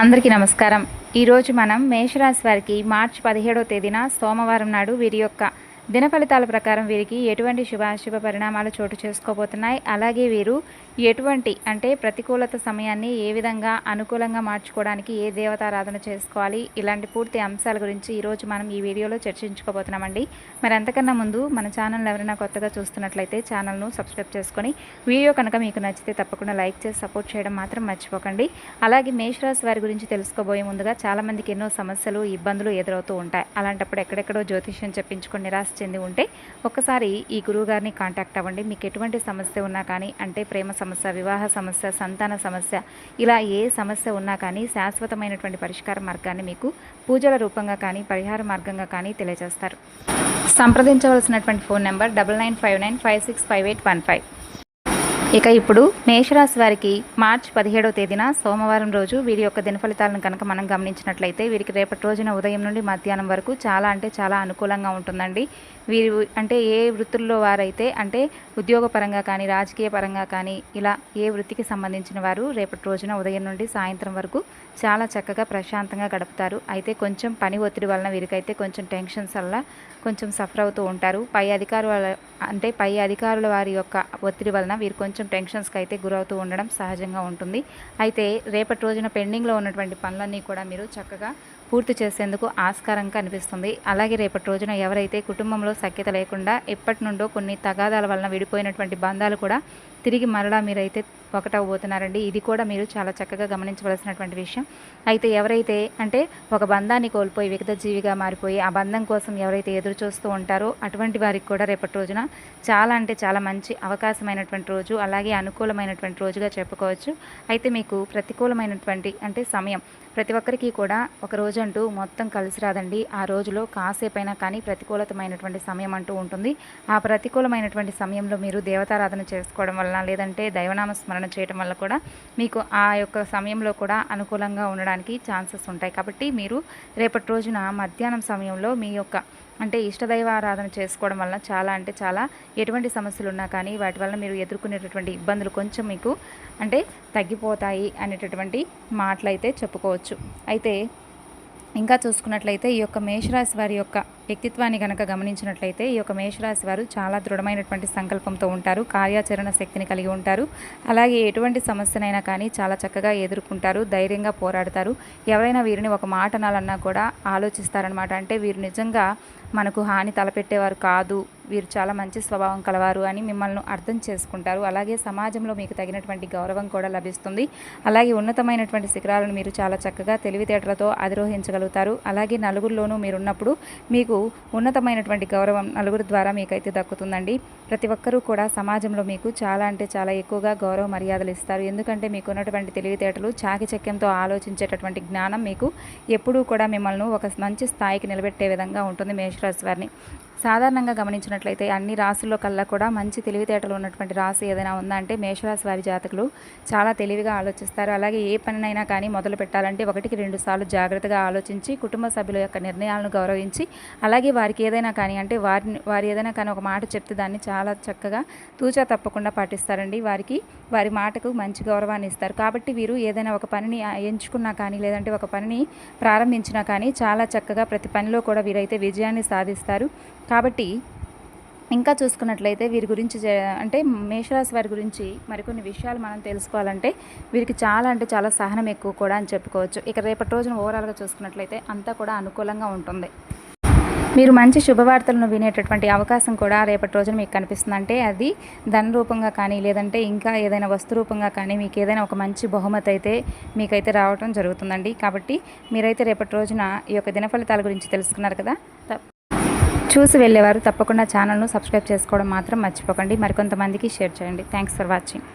అందరికీ నమస్కారం. ఈరోజు మనం మేషరాశి వారికి మార్చి పదిహేడవ తేదీన సోమవారం నాడు వీరి యొక్క దిన ఫలితాల ప్రకారం వీరికి ఎటువంటి శుభాశుభ పరిణామాలు చోటు చేసుకోబోతున్నాయి. అలాగే వీరు ఎటువంటి అంటే ప్రతికూలత సమయాన్ని ఏ విధంగా అనుకూలంగా మార్చుకోవడానికి ఏ దేవతారాధన చేసుకోవాలి? ఇలాంటి పూర్తి అంశాల గురించి ఈరోజు మనం ఈ వీడియోలో చర్చించుకోబోతున్నామండి. మరి అంతకన్నా ముందు మన ఛానల్ ఎవరైనా కొత్తగా చూస్తున్నట్లయితే ఛానల్ను సబ్స్క్రైబ్ చేసుకొని వీడియో కనుక మీకు నచ్చితే తప్పకుండా లైక్ చేసి సపోర్ట్ చేయడం మాత్రం మర్చిపోకండి. అలాగే మేషరాశి వారి గురించి తెలుసుకోబోయే ముందుగా చాలామందికి ఎన్నో సమస్యలు ఇబ్బందులు ఎదురవుతూ ఉంటాయి. అలాంటప్పుడు ఎక్కడెక్కడో జ్యోతిష్యం చెప్పించుకొని నిరాశ చెంది ఉంటే ఒక్కసారి ఈ గురువుగారిని కాంటాక్ట్ అవ్వండి. మీకు ఎటువంటి సమస్య ఉన్నా కానీ అంటే ప్రేమ సమస్య వివాహ సమస్య సంతాన సమస్య ఇలా ఏ సమస్య ఉన్నా కానీ శాశ్వతమైనటువంటి పరిష్కార మార్గాన్ని మీకు పూజల రూపంగా కానీ పరిహార మార్గంగా కానీ తెలియజేస్తారు. సంప్రదించవలసినటువంటి phone number double nine five nine five six five eight one five. ఇక ఇప్పుడు మేషరాశి వారికి మార్చి పదిహేడవ తేదీన సోమవారం రోజు వీరి యొక్క దినఫలితాలను కనుక మనం గమనించినట్లయితే వీరికి రేపటి రోజున ఉదయం నుండి మధ్యాహ్నం వరకు చాలా అంటే చాలా అనుకూలంగా ఉంటుందండి. వీరు అంటే ఏ వృత్తుల్లో వారైతే అంటే ఉద్యోగపరంగా కానీ రాజకీయ పరంగా కానీ ఇలా ఏ వృత్తికి సంబంధించిన వారు రేపటి రోజున ఉదయం నుండి సాయంత్రం వరకు చాలా చక్కగా ప్రశాంతంగా గడుపుతారు. అయితే కొంచెం పని ఒత్తిడి వలన వీరికైతే కొంచెం టెన్షన్స్ వల్ల కొంచెం సఫర్ అవుతూ ఉంటారు. పై అధికారుల అంటే పై అధికారుల వారి యొక్క ఒత్తిడి వలన వీరు కొంచెం టెన్షన్స్కి అయితే గురవుతూ ఉండడం సహజంగా ఉంటుంది. అయితే రేపటి రోజున పెండింగ్లో ఉన్నటువంటి పనులన్నీ కూడా మీరు చక్కగా పూర్తి చేసేందుకు ఆస్కారం కనిపిస్తుంది అలాగే రేపటి రోజున ఎవరైతే కుటుంబంలో సఖ్యత లేకుండా ఎప్పటి నుండో కొన్ని తగాదాల వలన విడిపోయినటువంటి బంధాలు కూడా తిరిగి మరలా మీరైతే ఒకటవబోతున్నారండి ఇది కూడా మీరు చాలా చక్కగా గమనించవలసినటువంటి విషయం. అయితే ఎవరైతే అంటే ఒక బంధాన్ని కోల్పోయి విగత జీవిగా మారిపోయి ఆ బంధం కోసం ఎవరైతే ఎదురు చూస్తూ ఉంటారో అటువంటి వారికి కూడా రేపటి రోజున చాలా అంటే చాలా మంచి అవకాశమైనటువంటి రోజు అలాగే అనుకూలమైనటువంటి రోజుగా చెప్పుకోవచ్చు. అయితే మీకు ప్రతికూలమైనటువంటి అంటే సమయం ప్రతి ఒక్కరికి కూడా ఒక రోజు అంటూ మొత్తం కలిసి రాదండి. ఆ రోజులో కాసేపైనా కానీ ప్రతికూలతమైనటువంటి సమయం అంటూ ఉంటుంది. ఆ ప్రతికూలమైనటువంటి సమయంలో మీరు దేవతారాధన చేసుకోవడం వలన లేదంటే దైవనామ స్మరణ చేయడం వల్ల కూడా మీకు ఆ యొక్క సమయంలో కూడా అనుకూలంగా ఉండడానికి ఛాన్సెస్ ఉంటాయి. కాబట్టి మీరు రేపటి రోజున మధ్యాహ్నం సమయంలో మీ యొక్క అంటే ఇష్టదైవ ఆరాధన చేసుకోవడం వలన చాలా అంటే చాలా ఎటువంటి సమస్యలు ఉన్నా కానీ వాటి వల్ల మీరు ఎదుర్కొనేటటువంటి ఇబ్బందులు కొంచెం మీకు అంటే తగ్గిపోతాయి అనేటటువంటి మాటలు అయితే చెప్పుకోవచ్చు. అయితే ఇంకా చూసుకున్నట్లయితే ఈ యొక్క మేషరాశి వారి యొక్క వ్యక్తిత్వాన్ని కనుక గమనించినట్లయితే ఈ యొక్క మేషరాశి వారు చాలా దృఢమైనటువంటి సంకల్పంతో ఉంటారు కార్యాచరణ శక్తిని కలిగి ఉంటారు. అలాగే ఎటువంటి సమస్యనైనా కానీ చాలా చక్కగా ఎదుర్కొంటారు ధైర్యంగా పోరాడతారు. ఎవరైనా వీరిని ఒక మాట అనాలన్నా కూడా ఆలోచిస్తారనమాట అంటే వీరు నిజంగా మనకు హాని తలపెట్టేవారు కాదు వీరు చాలా మంచి స్వభావం కలవారు అని మిమ్మల్ని అర్థం చేసుకుంటారు. అలాగే సమాజంలో మీకు తగినటువంటి గౌరవం కూడా లభిస్తుంది. అలాగే ఉన్నతమైనటువంటి శిఖరాలను మీరు చాలా చక్కగా తెలివితేటలతో అధిరోహించగలుగుతారు. అలాగే నలుగురిలోనూ మీరున్నప్పుడు మీకు ఉన్నతమైనటువంటి గౌరవం నలుగురు ద్వారా మీకైతే దక్కుతుందండి. ప్రతి ఒక్కరూ కూడా సమాజంలో మీకు చాలా అంటే చాలా ఎక్కువగా గౌరవ మర్యాదలు ఇస్తారు. ఎందుకంటే మీకు ఉన్నటువంటి తెలివితేటలు చాకిచక్యంతో ఆలోచించేటటువంటి జ్ఞానం మీకు ఎప్పుడూ కూడా మిమ్మల్ని ఒక మంచి స్థాయికి నిలబెట్టే విధంగా ఉంటుంది మేషరాశి వారిని. సాధారణంగా గమనించినట్లయితే అన్ని రాసుల్లో కల్లా కూడా మంచి తెలివితేటలు ఉన్నటువంటి రాశి ఏదైనా ఉందా అంటే మేషరాశి వారి జాతకులు చాలా తెలివిగా ఆలోచిస్తారు. అలాగే ఏ పనినైనా కానీ మొదలు పెట్టాలంటే ఒకటికి రెండు సార్లు జాగ్రత్తగా ఆలోచించి కుటుంబ సభ్యుల యొక్క నిర్ణయాలను గౌరవించి అలాగే వారికి ఏదైనా కానీ అంటే వారిని వారి ఏదైనా కానీ ఒక మాట చెప్తే దాన్ని చాలా చక్కగా తూచా తప్పకుండా పాటిస్తారండి. వారికి వారి మాటకు మంచి గౌరవాన్ని ఇస్తారు. కాబట్టి వీరు ఏదైనా ఒక పనిని ఎంచుకున్నా కానీ లేదంటే ఒక పనిని ప్రారంభించినా కానీ చాలా చక్కగా ప్రతి పనిలో కూడా వీరైతే విజయాన్ని సాధిస్తారు. కాబట్టి ఇంకా చూసుకున్నట్లయితే వీరి గురించి అంటే మేషరాశి వారి గురించి మరికొన్ని విషయాలు మనం తెలుసుకోవాలంటే వీరికి చాలా అంటే చాలా సహనం ఎక్కువ కూడా అని చెప్పుకోవచ్చు. ఇక రేపటి రోజున ఓవరాల్గా చూసుకున్నట్లయితే అంతా కూడా అనుకూలంగా ఉంటుంది. మీరు మంచి శుభవార్తలను వినేటటువంటి అవకాశం కూడా రేపటి రోజున మీకు కనిపిస్తుంది అంటే అది ధన రూపంగా కానీ లేదంటే ఇంకా ఏదైనా వస్తు రూపంగా కానీ మీకు ఏదైనా ఒక మంచి బహుమతి అయితే మీకైతే రావటం జరుగుతుందండి. కాబట్టి మీరైతే రేపటి రోజున ఈ యొక్క దిన ఫలితాల గురించి తెలుసుకున్నారు కదా? చూసి వెళ్ళేవారు. తప్పకుండా ఛానల్ను సబ్స్క్రైబ్ చేసుకోవడం మాత్రం మర్చిపోకండి. మరికొంతమందికి షేర్ చేయండి. Thanks for watching.